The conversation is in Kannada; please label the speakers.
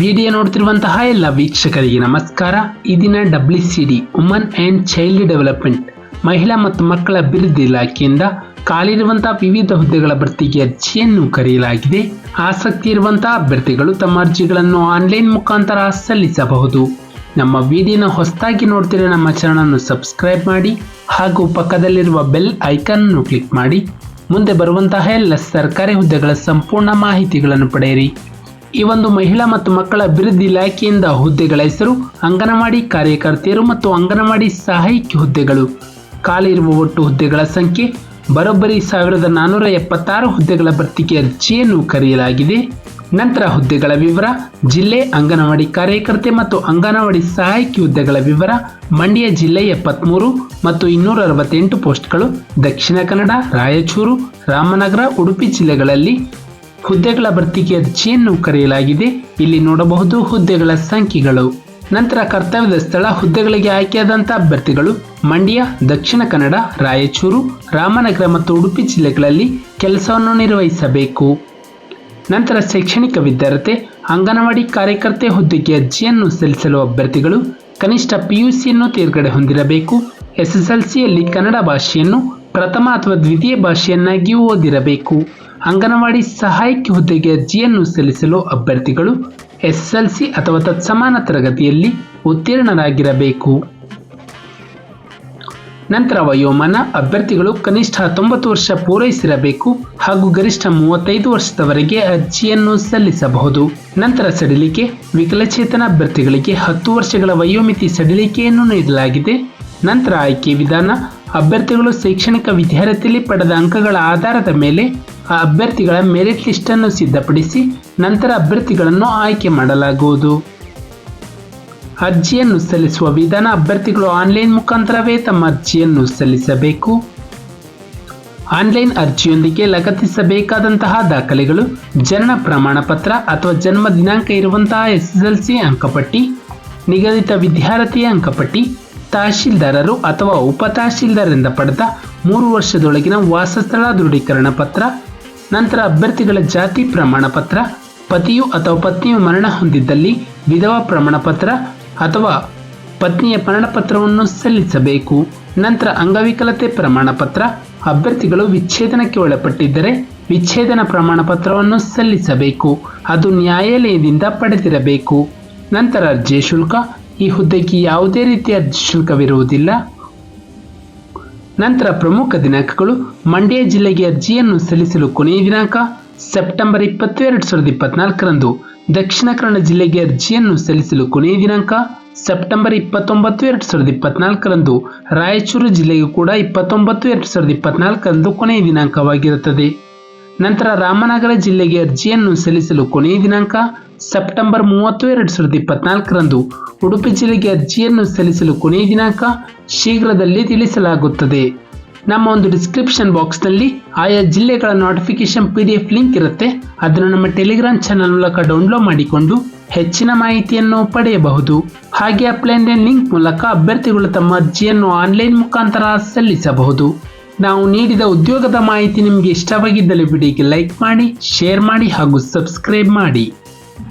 Speaker 1: ವಿಡಿಯೋ ನೋಡ್ತಿರುವಂತಹ ಎಲ್ಲ ವೀಕ್ಷಕರಿಗೆ ನಮಸ್ಕಾರ. ಈ ದಿನ W C D woman and child development ಮಹಿಳಾ ಮತ್ತು ಮಕ್ಕಳ ಅಭಿವೃದ್ಧಿ ಇಲಾಖೆಯಿಂದ ಖಾಲಿರುವಂತಹ ವಿವಿಧ ಹುದ್ದೆಗಳ ಭರ್ತಿಗೆ ಅರ್ಜಿಯನ್ನು ಕರೆಯಲಾಗಿದೆ. ಆಸಕ್ತಿ ಇರುವಂತಹ ಅಭ್ಯರ್ಥಿಗಳು ತಮ್ಮ ಅರ್ಜಿಗಳನ್ನು ಆನ್ಲೈನ್ ಮುಖಾಂತರ ಸಲ್ಲಿಸಬಹುದು. ನಮ್ಮ ವಿಡಿಯೋನ ಹೊಸದಾಗಿ ನೋಡ್ತಿರೋ ನಮ್ಮ ಚಾನಲನ್ನು ಸಬ್ಸ್ಕ್ರೈಬ್ ಮಾಡಿ ಹಾಗೂ ಪಕ್ಕದಲ್ಲಿರುವ ಬೆಲ್ ಐಕಾನ್ ಅನ್ನು ಕ್ಲಿಕ್ ಮಾಡಿ. ಮುಂದೆ ಬರುವಂತಹ ಎಲ್ಲ ಸರ್ಕಾರಿ ಹುದ್ದೆಗಳ ಸಂಪೂರ್ಣ ಮಾಹಿತಿಗಳನ್ನು ಪಡೆಯಿರಿ. ಈ ಒಂದು ಮಹಿಳಾ ಮತ್ತು ಮಕ್ಕಳ ಅಭಿವೃದ್ಧಿ ಇಲಾಖೆಯಿಂದ ಹುದ್ದೆಗಳ ಹೆಸರು, ಅಂಗನವಾಡಿ ಕಾರ್ಯಕರ್ತೆಯರು ಮತ್ತು ಅಂಗನವಾಡಿ ಸಹಾಯಕಿ ಹುದ್ದೆಗಳು. ಖಾಲಿ ಇರುವ ಒಟ್ಟು ಹುದ್ದೆಗಳ ಸಂಖ್ಯೆ, ಬರೋಬ್ಬರಿ ಸಾವಿರದ ನಾನ್ನೂರ ಎಪ್ಪತ್ತಾರು ಹುದ್ದೆಗಳ ಭರ್ತಿಗೆ ಅರ್ಜಿಯನ್ನು ಕರೆಯಲಾಗಿದೆ. ನಂತರ ಹುದ್ದೆಗಳ ವಿವರ, ಜಿಲ್ಲೆ ಅಂಗನವಾಡಿ ಕಾರ್ಯಕರ್ತೆ ಮತ್ತು ಅಂಗನವಾಡಿ ಸಹಾಯಕಿ ಹುದ್ದೆಗಳ ವಿವರ, ಮಂಡ್ಯ ಜಿಲ್ಲೆ ಎಪ್ಪತ್ಮೂರು ಮತ್ತು ಇನ್ನೂರ ಅರವತ್ತೆಂಟು ಪೋಸ್ಟ್ಗಳು, ದಕ್ಷಿಣ ಕನ್ನಡ, ರಾಯಚೂರು, ರಾಮನಗರ, ಉಡುಪಿ ಜಿಲ್ಲೆಗಳಲ್ಲಿ ಹುದ್ದೆಗಳ ಭರ್ತಿಗೆ ಅರ್ಜಿಯನ್ನು ಕರೆಯಲಾಗಿದೆ. ಇಲ್ಲಿ ನೋಡಬಹುದು ಹುದ್ದೆಗಳ ಸಂಖ್ಯೆಗಳು. ನಂತರ ಕರ್ತವ್ಯದ ಸ್ಥಳ ಹುದ್ದೆಗಳಿಗೆ ಆಯ್ಕೆಯಾದಂಥ ಅಭ್ಯರ್ಥಿಗಳು ಮಂಡ್ಯ, ದಕ್ಷಿಣ ಕನ್ನಡ, ರಾಯಚೂರು, ರಾಮನಗರ ಮತ್ತು ಉಡುಪಿ ಜಿಲ್ಲೆಗಳಲ್ಲಿ ಕೆಲಸವನ್ನು ನಿರ್ವಹಿಸಬೇಕು. ನಂತರ ಶೈಕ್ಷಣಿಕ ವಿದ್ಯಾರ್ಥಿ ಅಂಗನವಾಡಿ ಕಾರ್ಯಕರ್ತೆ ಹುದ್ದೆಗೆ ಅರ್ಜಿಯನ್ನು ಸಲ್ಲಿಸಲು ಅಭ್ಯರ್ಥಿಗಳು ಕನಿಷ್ಠ ಪಿಯುಸಿಯನ್ನು ತೇರ್ಗಡೆ ಹೊಂದಿರಬೇಕು. ಎಸ್ಎಸ್ಎಲ್ಸಿಯಲ್ಲಿ ಕನ್ನಡ ಭಾಷೆಯನ್ನು ಪ್ರಥಮ ಅಥವಾ ದ್ವಿತೀಯ ಭಾಷೆಯನ್ನಾಗಿ ಓದಿರಬೇಕು. ಅಂಗನವಾಡಿ ಸಹಾಯಕಿ ಹುದ್ದೆಗೆ ಅರ್ಜಿಯನ್ನು ಸಲ್ಲಿಸಲು ಅಭ್ಯರ್ಥಿಗಳು ಎಸ್ಎಸ್ಎಲ್ಸಿ ಅಥವಾ ತತ್ಸಮಾನ ತರಗತಿಯಲ್ಲಿ ಉತ್ತೀರ್ಣರಾಗಿರಬೇಕು. ನಂತರ ವಯೋಮಾನ, ಅಭ್ಯರ್ಥಿಗಳು ಕನಿಷ್ಠ ಹತ್ತೊಂಬತ್ತು ವರ್ಷ ಪೂರೈಸಿರಬೇಕು ಹಾಗೂ ಗರಿಷ್ಠ ಮೂವತ್ತೈದು ವರ್ಷದವರೆಗೆ ಅರ್ಜಿಯನ್ನು ಸಲ್ಲಿಸಬಹುದು. ನಂತರ ಸಡಿಲಿಕೆ, ವಿಕಲಚೇತನ ಅಭ್ಯರ್ಥಿಗಳಿಗೆ ಹತ್ತು ವರ್ಷಗಳ ವಯೋಮಿತಿ ಸಡಿಲಿಕೆಯನ್ನು ನೀಡಲಾಗಿದೆ. ನಂತರ ಆಯ್ಕೆ ವಿಧಾನ ಅಭ್ಯರ್ಥಿಗಳು ಶೈಕ್ಷಣಿಕ ವಿದ್ಯಾರ್ಥಿಯಲ್ಲಿ ಪಡೆದ ಅಂಕಗಳ ಆಧಾರದ ಮೇಲೆ ಆ ಅಭ್ಯರ್ಥಿಗಳ ಮೆರಿಟ್ ಲಿಸ್ಟನ್ನು ಸಿದ್ಧಪಡಿಸಿ ನಂತರ ಅಭ್ಯರ್ಥಿಗಳನ್ನು ಆಯ್ಕೆ ಮಾಡಲಾಗುವುದು. ಅರ್ಜಿಯನ್ನು ಸಲ್ಲಿಸುವ ವಿಧಾನ ಅಭ್ಯರ್ಥಿಗಳು ಆನ್ಲೈನ್ ಮುಖಾಂತರವೇ ತಮ್ಮ ಅರ್ಜಿಯನ್ನು ಸಲ್ಲಿಸಬೇಕು. ಆನ್ಲೈನ್ ಅರ್ಜಿಯೊಂದಿಗೆ ಲಗತ್ತಿಸಬೇಕಾದಂತಹ ದಾಖಲೆಗಳು ಜನನ ಪ್ರಮಾಣ ಪತ್ರ ಅಥವಾ ಜನ್ಮ ದಿನಾಂಕ ಇರುವಂತಹ ಎಸ್ಎಸ್ಎಲ್ಸಿ ಅಂಕಪಟ್ಟಿ, ನಿಗದಿತ ವಿದ್ಯಾರ್ಥಿಯ ಅಂಕಪಟ್ಟಿ ತಹಶೀಲ್ದಾರರು ಅಥವಾ ಉಪ ತಹಶೀಲ್ದಾರರಿಂದ ಪಡೆದ ಮೂರು ವರ್ಷದೊಳಗಿನ ವಾಸಸ್ಥಳ ದೃಢೀಕರಣ ಪತ್ರ, ನಂತರ ಅಭ್ಯರ್ಥಿಗಳ ಜಾತಿ ಪ್ರಮಾಣ ಪತ್ರ, ಪತಿಯು ಅಥವಾ ಪತ್ನಿಯು ಮರಣ ಹೊಂದಿದ್ದಲ್ಲಿ ವಿಧವಾ ಪ್ರಮಾಣ ಪತ್ರ ಅಥವಾ ಪತ್ನಿಯ ಮರಣಪತ್ರವನ್ನು ಸಲ್ಲಿಸಬೇಕು. ನಂತರ ಅಂಗವಿಕಲತೆ ಪ್ರಮಾಣ ಪತ್ರ, ಅಭ್ಯರ್ಥಿಗಳು ವಿಚ್ಛೇದನಕ್ಕೆ ಒಳಪಟ್ಟಿದ್ದರೆ ವಿಚ್ಛೇದನ ಪ್ರಮಾಣ ಪತ್ರವನ್ನು ಸಲ್ಲಿಸಬೇಕು. ಅದು ನ್ಯಾಯಾಲಯದಿಂದ ಪಡೆದಿರಬೇಕು. ನಂತರ ಅರ್ಜಿ ಶುಲ್ಕ ಈ ಹುದ್ದೆಗೆ ಯಾವುದೇ ರೀತಿಯ ಶುಲ್ಕವಿರುವುದಿಲ್ಲ. ನಂತರ ಪ್ರಮುಖ ದಿನಾಂಕಗಳು ಮಂಡ್ಯ ಜಿಲ್ಲೆಗೆ ಅರ್ಜಿಯನ್ನು ಸಲ್ಲಿಸಲು ಕೊನೆಯ ದಿನಾಂಕ ಸೆಪ್ಟೆಂಬರ್ ಇಪ್ಪತ್ತು ಎರಡು ಸಾವಿರದ ಇಪ್ಪತ್ನಾಲ್ಕರಂದು. ದಕ್ಷಿಣ ಕನ್ನಡ ಜಿಲ್ಲೆಗೆ ಅರ್ಜಿಯನ್ನು ಸಲ್ಲಿಸಲು ಕೊನೆಯ ದಿನಾಂಕ ಸೆಪ್ಟೆಂಬರ್ ಇಪ್ಪತ್ತೊಂಬತ್ತು ಎರಡು ಸಾವಿರದ ಇಪ್ಪತ್ನಾಲ್ಕರಂದು. ರಾಯಚೂರು ಜಿಲ್ಲೆಗೂ ಕೂಡ ಇಪ್ಪತ್ತೊಂಬತ್ತು ಎರಡು ಸಾವಿರದ ಇಪ್ಪತ್ನಾಲ್ಕರಂದು ಕೊನೆಯ ದಿನಾಂಕವಾಗಿರುತ್ತದೆ. ನಂತರ ರಾಮನಗರ ಜಿಲ್ಲೆಗೆ ಅರ್ಜಿಯನ್ನು ಸಲ್ಲಿಸಲು ಕೊನೆಯ ದಿನಾಂಕ ಸೆಪ್ಟೆಂಬರ್ ಮೂವತ್ತು, ಎರಡು ಸಾವಿರದ ಇಪ್ಪತ್ನಾಲ್ಕರಂದು. ಉಡುಪಿ ಜಿಲ್ಲೆಗೆ ಅರ್ಜಿಯನ್ನು ಸಲ್ಲಿಸಲು ಕೊನೆಯ ದಿನಾಂಕ ಶೀಘ್ರದಲ್ಲಿ ತಿಳಿಸಲಾಗುತ್ತದೆ. ನಮ್ಮ ಒಂದು ಡಿಸ್ಕ್ರಿಪ್ಷನ್ ಬಾಕ್ಸ್ನಲ್ಲಿ ಆಯಾ ಜಿಲ್ಲೆಗಳ notification P D F link ಇರುತ್ತೆ. ಅದನ್ನು ನಮ್ಮ ಟೆಲಿಗ್ರಾಮ್ ಚಾನಲ್ ಮೂಲಕ ಡೌನ್ಲೋಡ್ ಮಾಡಿಕೊಂಡು ಹೆಚ್ಚಿನ ಮಾಹಿತಿಯನ್ನು ಪಡೆಯಬಹುದು. ಹಾಗೆ ಅಪ್ಲೈನ್ ಲಿಂಕ್ ಮೂಲಕ ಅಭ್ಯರ್ಥಿಗಳು ತಮ್ಮ ಅರ್ಜಿಯನ್ನು ಆನ್ಲೈನ್ ಮುಖಾಂತರ ಸಲ್ಲಿಸಬಹುದು. ನಾವು ನೀಡಿದ ಉದ್ಯೋಗದ ಮಾಹಿತಿ ನಿಮಗೆ ಇಷ್ಟವಾಗಿದ್ದಲ್ಲಿ ವಿಡಿಯೋಗೆ ಲೈಕ್ ಮಾಡಿ ಶೇರ್ ಮಾಡಿ ಹಾಗೂ ಸಬ್ಸ್ಕ್ರೈಬ್ ಮಾಡಿ.